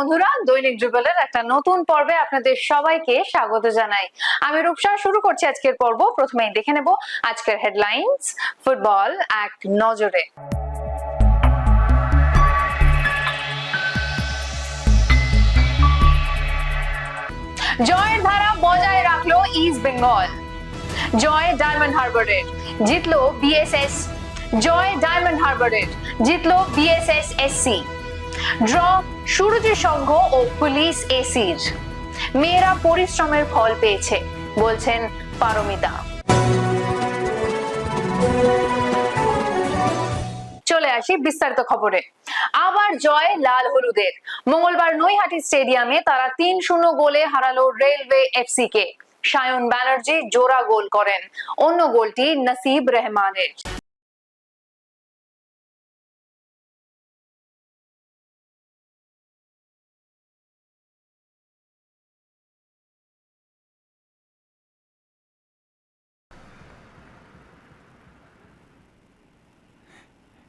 বন্ধুরা, দৈনিক যুগলের একটা নতুন পর্বে আপনাদের সবাইকে স্বাগত জানাই। আমি রূপসা, শুরু করছি আজকের পর্ব। প্রথমেই দেখে নেব আজকের হেডলাইন্স ফুটবল এক নজরে। জয়ের ধারা বজায় রাখল ইস্ট বেঙ্গল জয় ডায়মন্ড হারবারের জিতলো বিএসএস জয় ডায়মন্ড হারবারের জিতলো BSS SC draw Suruchi Sangha ও পুলিশ এসির। মেয়েরা পরিশ্রমের ফল পেয়েছে, বলছেন পারমিতা। চলে আসি বিস্তারিত খবরে। আবার জয় লাল হলুদের। মঙ্গলবার নৈহাটি স্টেডিয়ামে তারা তিন শূন্য গোলে হারালো রেলওয়ে এফসি কে সায়ন ব্যানার্জি জোড়া গোল করেন। অন্য গোলটি নসিব রহমানের।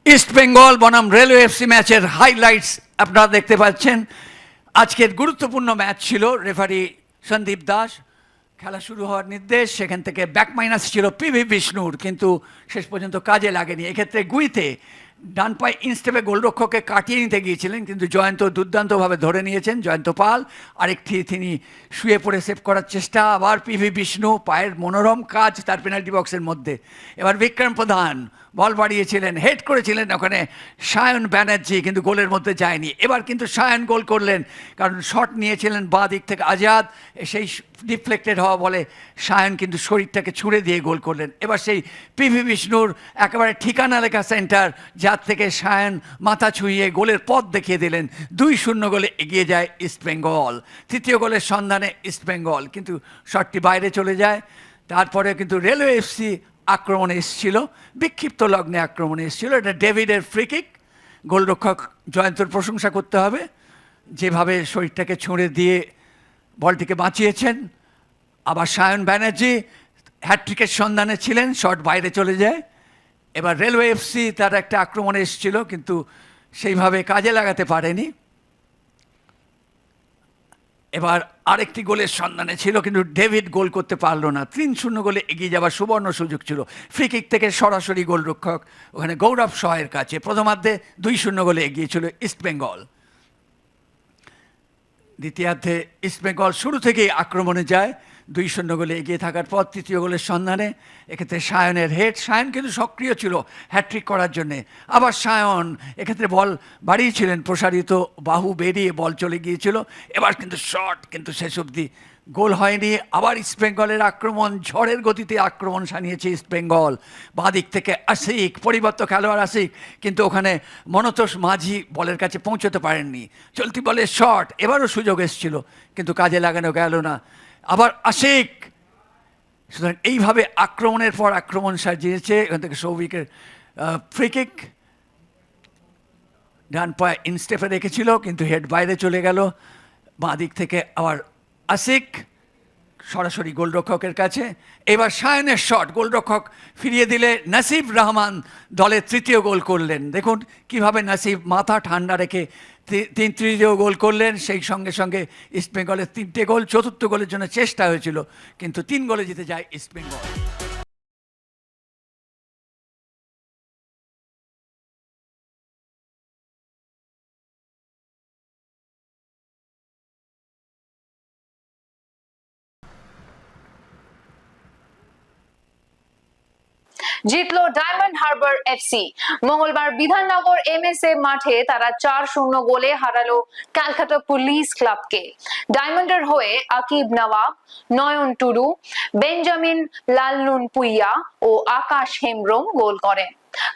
ইস্ট বেঙ্গল বনাম রেলওয়ে এফসি ম্যাচের হাইলাইটস আপনারা দেখতে পাচ্ছেন। আজকের গুরুত্বপূর্ণ ম্যাচ ছিল রেফারি সন্দীপ দাস। খেলা শুরু হওয়ার নির্দেশ, সেখান থেকে ব্যাক মাইনাস ছিল পিভি বিষ্ণুর, কিন্তু শেষ পর্যন্ত কাজে লাগেনি। এক্ষেত্রে গুইতে ডান পায়ে ইনস্টেপে গোলরক্ষককে কাটিয়ে নিতে গিয়েছিলেন, কিন্তু জয়ন্ত দুর্দান্তভাবে ধরে নিয়েছেন জয়ন্ত পাল। আরেকটি তিনি শুয়ে পড়ে সেভ করার চেষ্টা, আবার পিভি বিষ্ণু পায়ের মনোরম কাজ তার পেনাল্টি বক্সের মধ্যে। এবার বিক্রম প্রধান বল বাড়িয়েছিলেন হেড করেছিলেন ওখানে সায়ন ব্যানার্জি, কিন্তু গোলের মধ্যে যায়নি। এবার কিন্তু সায়ন গোল করলেন, কারণ শট নিয়েছিলেন বা দিক থেকে আজাদ, সেই ডিফ্লেক্টেড হওয়া বলে সায়ন কিন্তু শরীরটাকে ছুঁড়ে দিয়ে গোল করলেন। এবার সেই পিভি বিষ্ণুর একেবারে ঠিকানা লেখা সেন্টার যার থেকে সায়ন মাথা ছুঁয়ে গোলের পথ দেখিয়ে দিলেন। দুই শূন্য গোলে এগিয়ে যায় ইস্টবেঙ্গল তৃতীয় গোলের সন্ধানে ইস্টবেঙ্গল কিন্তু শটটি বাইরে চলে যায়। তারপরে কিন্তু রেলওয়ে এফসি আক্রমণে এসেছিল, বিক্ষিপ্ত লগ্নে আক্রমণে এসেছিল। এটা ডেভিডের ফ্রিকিক গোলরক্ষক জয়ন্তর প্রশংসা করতে হবে। যেভাবে শরীরটাকে ছুঁড়ে দিয়ে বলটিকে বাঁচিয়েছেন, আবার সায়ন ব্যানার্জি হ্যাট্রিকের সন্ধানে ছিলেন, শট বাইরে চলে যায়। এবার রেলওয়ে এফসি তার একটা আক্রমণে এসেছিল, কিন্তু সেইভাবে কাজে লাগাতে পারেনি। এবার আরেকটি গোলের সন্ধানে ছিল, কিন্তু ডেভিড গোল করতে পারল না। তিন শূন্য গোলে এগিয়ে যাওয়ার সুবর্ণ সুযোগ ছিল। ফ্রি কিক থেকে সরাসরি গোলরক্ষক, ওখানে গৌরব সহায়ের কাছে প্রথমার্ধে দুই শূন্য গোলে এগিয়েছিল ইস্টবেঙ্গল দ্বিতীয়ার্ধে ইস্টবেঙ্গল শুরু থেকেই আক্রমণে যায়। দুই শূন্য গোলে এগিয়ে থাকার পর তৃতীয় গোলের সন্ধানে এক্ষেত্রে সায়নের হেড সায়ন কিন্তু সক্রিয় ছিল হ্যাট্রিক করার জন্যে। আবার সায়ন এক্ষেত্রে বল বাড়িয়েছিলেন প্রসারিত, বাহু বেরিয়ে বল চলে গিয়েছিল। এবার কিন্তু শট কিন্তু শেষ অবধি গোল হয়নি। আবার ইস্টবেঙ্গলের আক্রমণ, ঝড়ের গতিতে আক্রমণ সানিয়েছে ইস্টবেঙ্গল বাঁদিক থেকে আসিক পরিবর্ত খেলোয়াড় আসিক কিন্তু ওখানে মনতোষ মাঝি বলের কাছে পৌঁছতে পারেননি। চলতি বলের শট এবারও সুযোগ এসেছিল, কিন্তু কাজে লাগানো গেল না। আবার আশিক। সুতরাং এইভাবে আক্রমণের পর আক্রমণ সাজিয়েছে, এখান থেকে সৌভিকের ফ্রিকিক ডান পায়ে ইনস্টেপে রেখেছিল, কিন্তু হেড বাইরে চলে গেল। বাঁ দিক থেকে আবার আসিক সরাসরি গোলরক্ষকের কাছে। এবার সায়নের শট, গোলরক্ষক ফিরিয়ে দিলে নাসিব রহমান দলের তৃতীয় গোল করলেন। দেখুন কীভাবে নাসিব মাথা ঠান্ডা রেখে তিন তৃতীয় গোল করলেন। সেই সঙ্গে সঙ্গে ইস্টবেঙ্গলের তিনটে গোল, চতুর্থ গোলের জন্য চেষ্টা হয়েছিল, কিন্তু তিন গোলে জিতে যায় ইস্টবেঙ্গল। জিতলো ডায়মন্ড হারবার এফসি মঙ্গলবার বিধাননগর এমএসএ মাঠে তারা চার শূন্য গোলে হারালো ক্যালকাটা পুলিশ ক্লাবকে। ডায়মন্ডের হয়ে আকিব নওয়াব, নয়ন টুডু, বেঞ্জামিন লালনুন পুইয়া ও আকাশ হেমব্রম গোল করেন।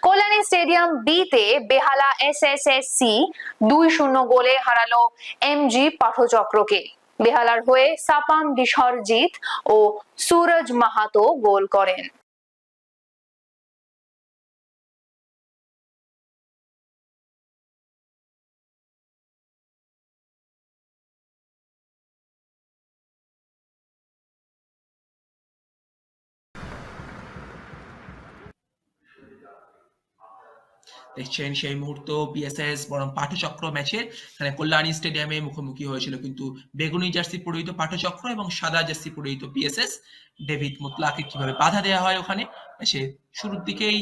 কল্যাণী স্টেডিয়াম বি তে Behala S S S C দুই শূন্য গোলে হারালো এমজি পাঠচক্রকে। বেহালার হয়ে সাপাম বিসরজিৎ ও সুরজ মাহাতো গোল করেন। দেখছেন সেই মুহূর্ত বিএসএস বরং পাঠচক্র ম্যাচের এখানে কল্যাণী স্টেডিয়ামে মুখোমুখি হয়েছিল কিন্তু বেগুনি জার্সি পরিহিত পাঠচক্র এবং সাদা জার্সি পরিহিত বিএসএস ডেভিড মুতলাকে কীভাবে বাধা দেওয়া হয় ওখানে? সে শুরুর দিকেই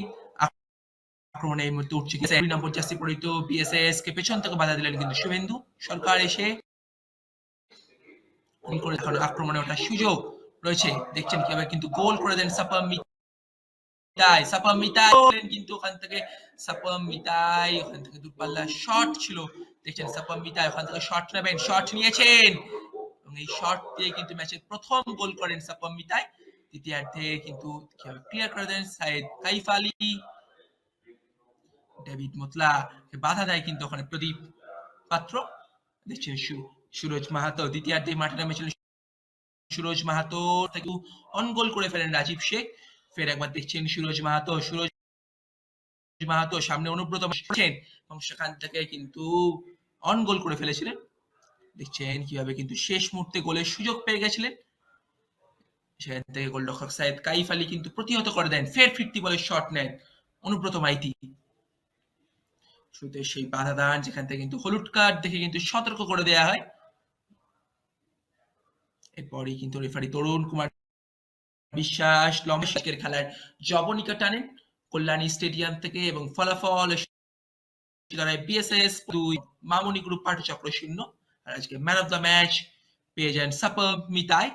আক্রমণে এই মুহূর্তে উঠছে দুই নম্বর জার্সি পরিহিত বিএসএস কে পেছন থেকে বাধা দিলেন কিন্তু শুভেন্দু। সরকার এসে আক্রমণে ওটা সুযোগ রয়েছে। দেখছেন কীভাবে কিন্তু গোল করে দেন সাপাম মিতাই সাপাম মিতাই কিন্তু ওখান থেকে সাপাম মিতাই ওখান থেকে দূরপাল্লা শট ছিল। দেখছেন, সাপাম মিতাই ওখান থেকে শট নেবেন শট নিয়েছেন। এবং এই শট দিয়ে কিন্তু ম্যাচের প্রথম গোল করেন সাপাম মিতাই দ্বিতীয়ার্ধে কিন্তু কীভাবে ক্লিয়ার করে দেন সাইদ কাইফ আলী। ডেভিড মোতলা বাধা দেয় কিন্তু ওখানে প্রদীপ পাত্র। দেখছেন সুরজ মাহাতো দ্বিতীয়ার্ধে মাঠে নামেছিলেন সুরজ মাহাতো অন গোল করে ফেলেন রাজীব শেখ। ফের একবার দেখছেন সুরজ মাহাতো সুরজ মাহাতো সামনে অনুব্রত এবং সেখান থেকে কিন্তু অন গোল করে ফেলেছিলেন। দেখছেন কীভাবে কিন্তু শেষ মুহূর্তে গোলের সুযোগ পেয়ে গেছিলেন। সেখান থেকে সাইদ কাইফ আলী কিন্তু প্রতিহত করে দেন। ফের ফিরতি বলে শট নেন অনুব্রত মাইতি। শুরুতে সেই বাধা দান, যেখান থেকে কিন্তু হলুদ কার্ড দেখে কিন্তু সতর্ক করে দেয়া হয়। এরপরই কিন্তু রেফারি তরুণ কুমার বিশ্বাস লমেশের খেলার জবনিকা টানেন কল্যাণী স্টেডিয়াম থেকে এবং ফলাফল দাঁড়ায় বিএসএস দুই, মামনি গ্রুপ পাঠচক্র শূন্য। আর আজকে ম্যান অফ দ্য ম্যাচ পেয়ে যান সাপব মিতাই।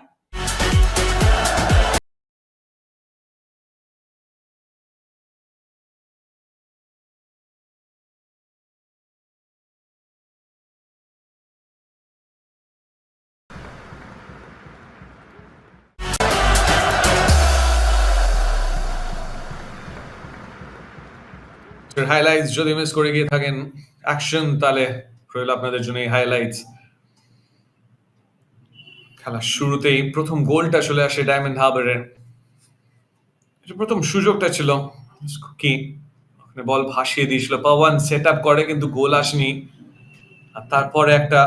হাইলাইটস যদি মিস করে গিয়ে থাকেন অ্যাকশন তাহলে রইল আপনাদের জন্য এই হাইলাইটস খেলার শুরুতেই প্রথম গোলটা চলে আসে ডায়মন্ড হারবারের এটা প্রথম সুযোগটা ছিল। কি ওখানে বল ভাসিয়ে দিয়েছিল। পাওয়ান সেট আপ করে, কিন্তু গোল আসেনি। আর তারপরে একটা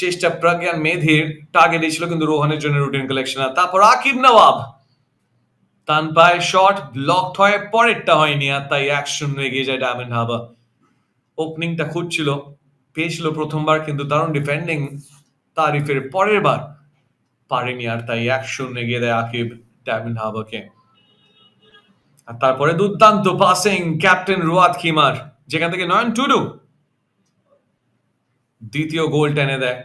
চেষ্টা প্রজ্ঞান মেধির টার্গেট ছিল কিন্তু রোহানের জন্য রুটিন কালেকশন আর তারপর আকিব নওয়াব টান পায় শট ব্লকড হয় পরেরটা হয়নি আর তাই এক শূন্য এগিয়ে যায় ডায়মন্ড হারবার ওপেনিংটা খুঁজছিল, পেয়েছিল প্রথমবার কিন্তু দারুণ ডিফেন্ডিং তারিফের পরের বার পারেনি আর তাই এক শূন্য এগিয়ে দেয় আকিব ডায়মন্ড হারবারকে আর তারপরে দুর্দান্ত পাসিং ক্যাপ্টেন রুয়াদ খিমার, যেখান থেকে নয়ন টুডু দ্বিতীয় গোল টেনে দেয়।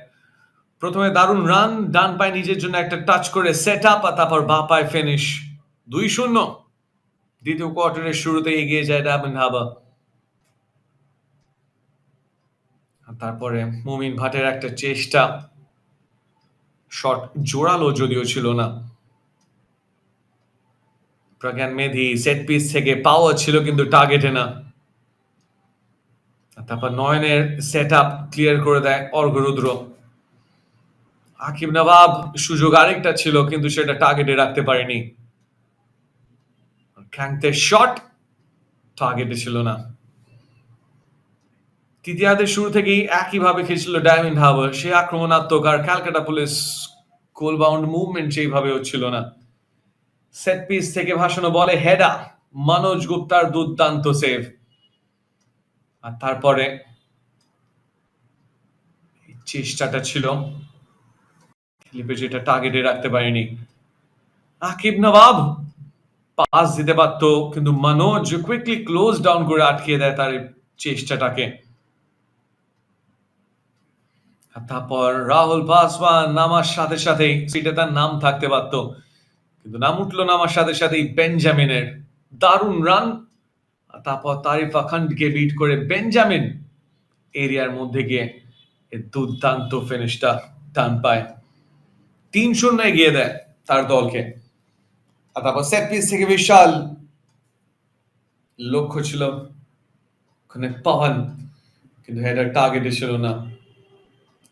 প্রথমে দারুণ রান ডান পায়ে নিজের জন্য একটা টাচ করে সেট আপ আর তারপর বা পায় ফিনিশ দুই শূন্য। দ্বিতীয় কোয়ার্টারের শুরুতে এগিয়ে যায় ডায়মন্ড আর তারপরে মুমিন ভাটের একটা চেষ্টা। শট জোরালো যদিও ছিল না। প্রজ্ঞান মেধি সেট পিস থেকে পাওয়া ছিল কিন্তু টার্গেটে না। তারপর নয়নের সেট আপ ক্লিয়ার করে দেয় অর্ঘরুদ্র আকিব নবাব, সুযোগ আরেকটা ছিল কিন্তু সেটা টার্গেটে রাখতে পারেনি। ক্যাংটের শট টার্গেটে ছিল না। তৃতীয়ার্ধের শুরু থেকেই একইভাবে খেলছিল ডায়মন্ড হারবার সে আক্রমণাত্মক আর Calcutta police goal bound movement সেইভাবে হচ্ছিল না। সেট পিস থেকে ভাসানো বলে হেডা মনোজ গুপ্তার দুর্দান্ত সেভ আর তারপরে চেষ্টাটা ছিল। ফিলিপে যেটা টার্গেটে রাখতে পারেনি। আকিব নবাব পাস দিতে পারতো, কিন্তু মনোজ কুইকলি ক্লোজ ডাউন করে আটকিয়ে দেয় তার চেষ্টাটাকে। তারপর রাহুল পাসওয়ান নামার সাথে সাথে সিটে তার নাম থাকতে পারতো, কিন্তু নাম উঠল নামার সাথে সাথেই বেঞ্জামিনের দারুণ রান তারপর তারিফ আখান্ডকে বিট করে বেঞ্জামিন এরিয়ার মধ্যে গিয়ে দুর্দান্ত ফিনিশটা টান পায়। তিন শূন্য এগিয়ে দেয় তার দলকে। আর তারপর সেট পিস থেকে বিশাল লক্ষ্য ছিল ওখানে পাওয়ান কিন্তু হেডার টার্গেটে ছিল না।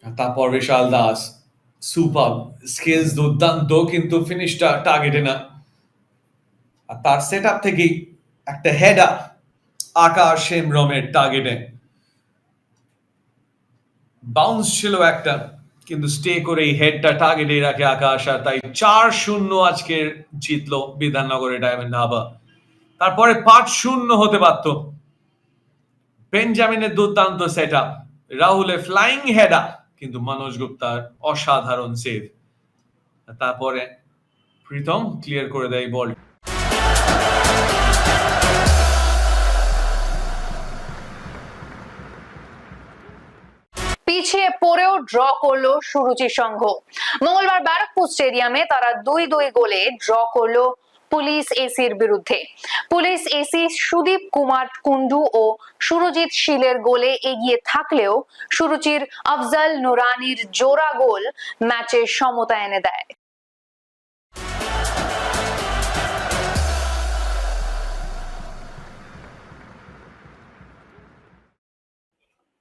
তারপর বিশাল দাস সুপার স্কিলস দুর্দান্ত, কিন্তু ফিনিশটা টার্গেটে না। আর তার সেট আপ থেকেই একটা হেডার আকাশ হেমরমের টার্গেটে বাউন্স ছিল একটা। কিন্তু স্টে করে এই হেডটা টার্গেটে রাখে আকাশ, আর তাই চার শূন্য আজকে জিতলো বিধাননগরে ডায়মন্ড হাবা তারপরে পাঁচ শূন্য হতে পারত বেঞ্জামিনের দুর্দান্ত সেট আপ রাহুলের ফ্লাইং হেডা কিন্তু মনোজ গুপ্তার অসাধারণ সেভ তারপরে প্রীতম ক্লিয়ার করে দেয় বল ড্র করল সুরুচি সংঘ মঙ্গলবার ব্যারাকপুর স্টেডিয়ামে তারা দুই দুই গোলে ড্র করল পুলিশ এসির বিরুদ্ধে। পুলিশ এসি সুদীপ কুমার কুন্ডু ও সুরজিৎ শীলের গোলে এগিয়ে থাকলেও সুরুচির আফজাল নুরানির জোড়া গোল ম্যাচে সমতা এনে দেয়।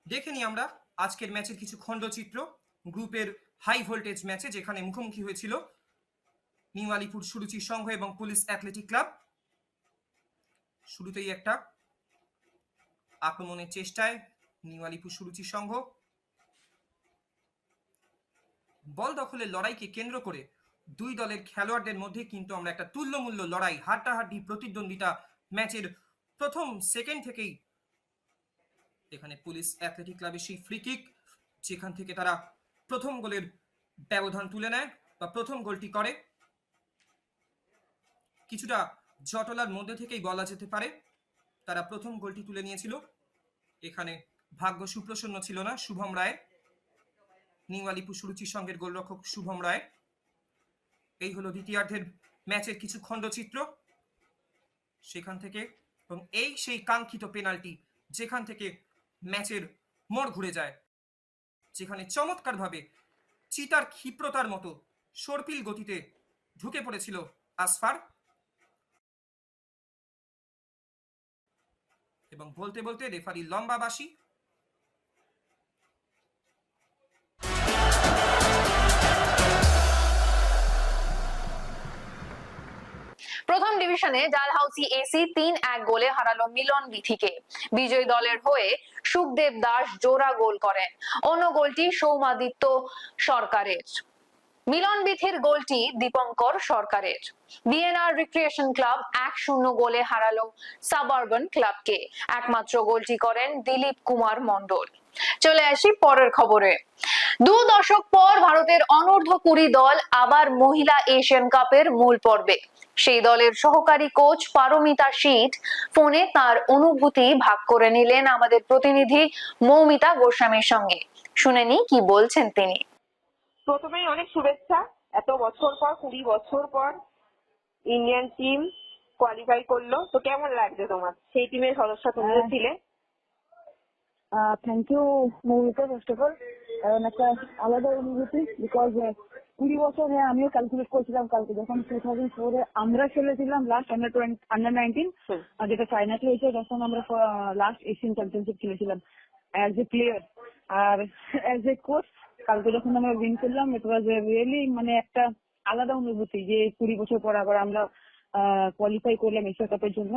দেখে নিই আমরা। আজকের ম্যাচের কিছু খণ্ডচিত্র। গ্রুপের হাই ভোল্টেজ ম্যাচে যেখানে মুখোমুখি হয়েছিল নিউ আলিপুর সুরুচি সংঘ এবং পুলিশ অ্যাথলেটিক ক্লাব শুরুতেই একটা আক্রমণের চেষ্টায় নিউ আলিপুর সুরুচি সংঘ। বল দখলের লড়াইকে কেন্দ্র করে দুই দলের খেলোয়াড়দের মধ্যে কিন্তু আমরা একটা তুল্যমূল্য লড়াই, হাড্ডাহাড্ডি প্রতিদ্বন্দ্বিতা ম্যাচের প্রথম সেকেন্ড থেকেই এখানে পুলিশ অ্যাথলেটিক ক্লাবের সেই ফ্রি কিক যেখান থেকে তারা প্রথম গোলের ব্যবধান তুলে নেয় বা প্রথম গোলটি করে। কিছুটা জটলার মধ্যে থেকেই বলা যেতে পারে, তারা প্রথম গোলটি তুলে নিয়েছিল। এখানে ভাগ্য সুপ্রসন্ন ছিল না শুভম রায় নিউ আলিপুর সুরুচি সঙ্গের গোলরক্ষক শুভম রায়। এই হলো দ্বিতীয়ার্ধের ম্যাচের কিছু খণ্ডচিত্র। সেখান থেকে এবং এই সেই কাঙ্ক্ষিত পেনাল্টি যেখান থেকে ম্যাচের মোড় ঘুরে যায়। যেখানে চমৎকারভাবে চিতার ক্ষিপ্রতার মতো সর্পিল গতিতে ঢুকে পড়েছিল আসফার। এবং বলতে বলতে রেফারি লম্বা বাসি প্রথম ডিভিশনে ডালহাউসি এসি তিন এক গোলে হারালো মিলন বিথিকে। বিজয়ী দলের হয়ে সুখদেব দাস জোড়া গোল করেন। অন্য গোলটি সৌমাদিত্য সরকারের। মিলন বিথির গোলটি দীপঙ্কর সরকারের। বিএনআর রিক্রিয়েশন ক্লাব এক শূন্য গোলে হারালো সাবারবান ক্লাবকে। একমাত্র গোলটি করেন দিলীপ কুমার মন্ডল চলে আসি পরের খবরে। দু দশক পর ভারতের অনূর্ধ্ব কুড়ি দল আবার মহিলা এশিয়ান কাপের মূল পর্বে। সেই দলের সহকারী কোচ পারমিতা শীত ফোনে তার অনুভূতি ভাগ করে নিলেন আমাদের প্রতিনিধি মৌমিতা গোস্বামীর সঙ্গে। শুনেনি কি বলছেন তিনি। প্রথমেই অনেক শুভেচ্ছা। এত বছর পর কুড়ি বছর পর ইন্ডিয়ান টিম কোয়ালিফাই করল। তো কেমন লাগছে তোমার? সেই টিমের সদস্য তুমিও ছিলে? Thank you Moumita first of all কারণ একটা আলাদা অনুভূতি বিকজ কুড়ি বছর হ্যাঁ আমিও ক্যালকুলেট করছিলাম কালকে যখন টু থাউজেন্ড ফোরে আমরা খেলেছিলাম লাস্ট আন্ডার আন্ডার নাইনটিন। যেটা চাইনাতে হয়েছে তখন আমরা লাস্ট এশিয়ান চ্যাম্পিয়নশিপ খেলেছিলাম অ্যাজ এ প্লেয়ার আর অ্যাজ এ কোচ কালকে যখন আমরা উইন করলাম ইট ওয়াজ রিয়েলি মানে একটা আলাদা অনুভূতি যে কুড়ি বছর পর আবার আমরা কোয়ালিফাই করলাম এশিয়া কাপের জন্য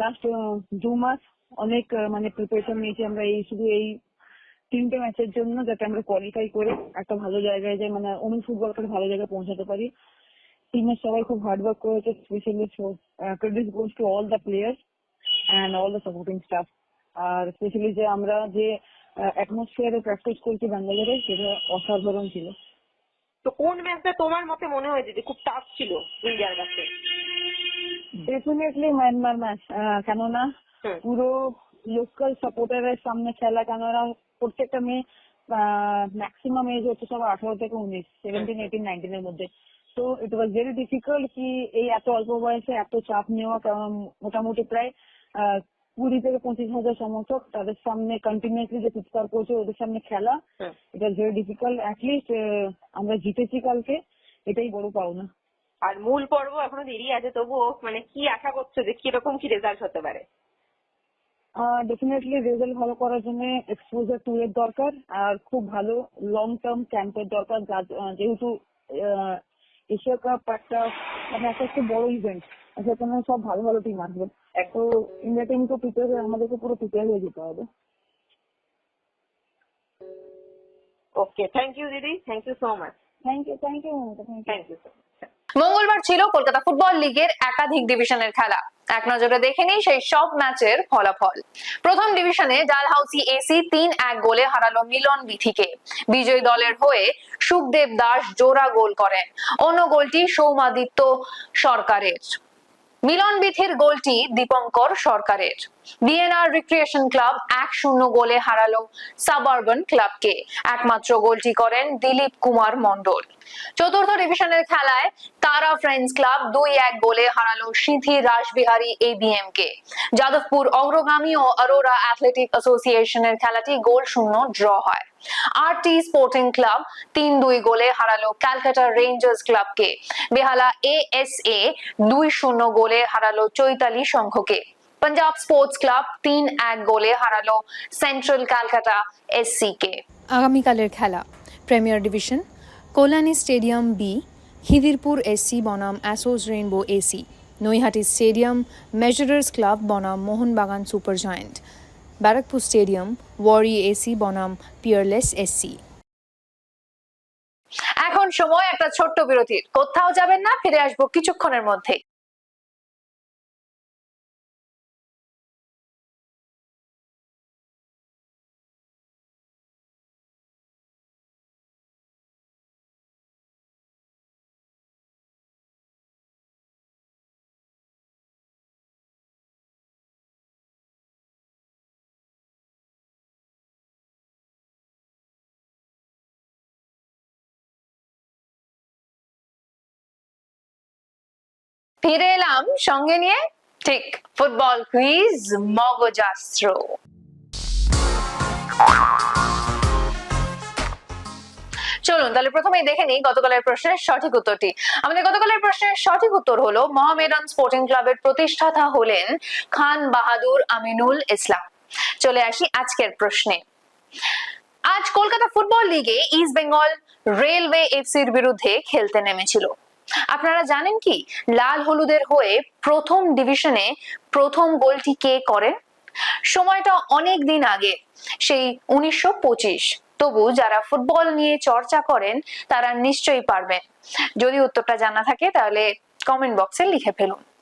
লাস্ট দু মাস অনেক মানে প্রিপারেশন নিয়েছি আমরা এই শুধু এই তিনটে ম্যাচের জন্য যাতে আমরা কোয়ালিফাই করে একটা ভালো জায়গায় যাই মানে ওমেন ফুটবলকে একটা ভালো জায়গায় পৌঁছাতে পারি। টিমের সবাই খুব হার্ড ওয়ার্ক করেছে specially credit goes to all the players and all the supporting staff R specially যে আমরা যে অ্যাটমসফিয়ারে প্র্যাকটিস করছি ব্যাঙ্গালোরে সেটা অসাধারণ ছিল। তো কোন ম্যাচটা তোমার মতে মনে হয়েছে যে খুব টাফ ছিল ইন্ডিয়ার কাছে? ডেফিনেটলি মায়ানমার ম্যাচ কেননা। পুরো লোকাল সাপোর্টারের সামনে খেলা কেননা প্রত্যেকটা মেয়ে ম্যাক্সিমাম এজ হচ্ছে সব আঠারো থেকে উনিশ সেভেন্টিন এইটিন নাইনটিন এর মধ্যে। তো ইট ওয়াজ ভেরি ডিফিকাল্ট কি এই এত অল্প বয়সে এত চাপ নেওয়া কারণ মোটামুটি প্রায় কুড়ি থেকে পঁচিশ হাজার সমর্থক তাদের সামনে কন্টিনিউসলি যে চিৎকার করছে ওদের সামনে খেলা হুম। এটা ভেরি ডিফিকাল্ট অ্যাটলিস্ট আমরা জিতেছি কালকে এটাই বড় পাওনা। আর মূল পর্ব এখনও দেরি আছে তবুও মানে কি আশা করছ যে কীরকম কি রেজাল্ট হতে পারে? ডেফিনেটলি রেজাল্ট ভালো করার জন্য এক্সপোজার ট্যুরের দরকার আর খুব ভালো লং টার্ম ক্যাম্পের দরকার যেহেতু এশিয়া কাপ একটা মানে একটা খুব বড় ইভেন্ট সেখানে সব ভালো ভালো টিম আসবে। তো ইন্ডিয়া টিম তো প্রিপেয়ার হয়ে আমাদেরকে পুরো প্রিপেয়ার হয়ে যেতে হবে। ওকে থ্যাংক ইউ দিদি। Thank you so much thank you thank you thank you so much মঙ্গলবার ছিল কলকাতা ফুটবল লিগের একাধিক ডিভিশনের খেলা। এক নজরে দেখে নিই সেই সব ম্যাচের ফলাফল। প্রথম ডিভিশনে ডালহাউসি এসি তিন এক গোলে হারালো মিলন বিথিকে। বিজয়ী দলের হয়ে সুখদেব দাস জোড়া গোল করেন। অন্য গোলটি সৌমাদিত্য সরকারের। মিলন বিথির গোলটি দীপঙ্কর সরকারের। বিএনআর রিক্রিয়েশন ক্লাব এক শূন্য গোলে হারালো সাবারবান ক্লাবকে একমাত্র গোলটি করেন দিলীপ কুমার মন্ডল চতুর্থ ডিভিশনের খেলায় তারা ফ্রেন্ডস ক্লাব দুই এক গোলে হারালো সিঁথি রাসবিহারী এবিএম কে যাদবপুর অগ্রগামী ও অরোরা অ্যাথলেটিক অ্যাসোসিয়েশনের খেলাটি গোল শূন্য, ড্র হয়। আরটি স্পোর্টিং ক্লাব তিন দুই গোলে হারালো ক্যালকাটা রেঞ্জার্স ক্লাবকে বেহালা এএসএ দুই শূন্য গোলে হারালো চৈতালি সংঘকে। পাঞ্জাব স্পোর্টস ক্লাব তিন এক গোলে হারালো সেন্ট্রাল ক্যালকাটা এসসি কে আগামীকালের খেলা premier division Kalyani stadium B Khidirpur SC বনাম Asus rainbow AC Naihati stadium measurers club বনাম Mohun Bagan super giant Barrackpore stadium Wari AC বনাম পিয়ারলেস এসসি এখন সময় একটা ছোট্ট বিরতির। কোথাও যাবেন না ফিরে আসব কিছুক্ষণের মধ্যে ফিরে এলাম সঙ্গে নিয়ে ঠিক ফুটবল কুইজ মগজাস্ত্র। চলুন তাহলে প্রথমেই দেখে নিই গতকালের প্রশ্নের সঠিক উত্তরটি। আমাদের গতকালের প্রশ্নের সঠিক উত্তর হলো, মহামেডান স্পোর্টিং ক্লাবের প্রতিষ্ঠাতা হলেন খান বাহাদুর আমিনুল ইসলাম। চলে আসি আজকের প্রশ্নে। আজ কলকাতা ফুটবল লিগে ইস্ট বেঙ্গল রেলওয়ে এফসির বিরুদ্ধে খেলতে নেমেছিল। আপনারা জানেন কি? লাল হলুদের হয়ে প্রথম ডিভিশনে প্রথম গোলটি কে করেন? সময়টা অনেক দিন আগে, সেই উনিশশো পঁচিশ। তবু যারা ফুটবল নিয়ে চর্চা করেন, তারা নিশ্চয়ই পারবেন। যদি উত্তরটা জানা থাকে, তাহলে কমেন্ট বক্সে লিখে ফেলুন।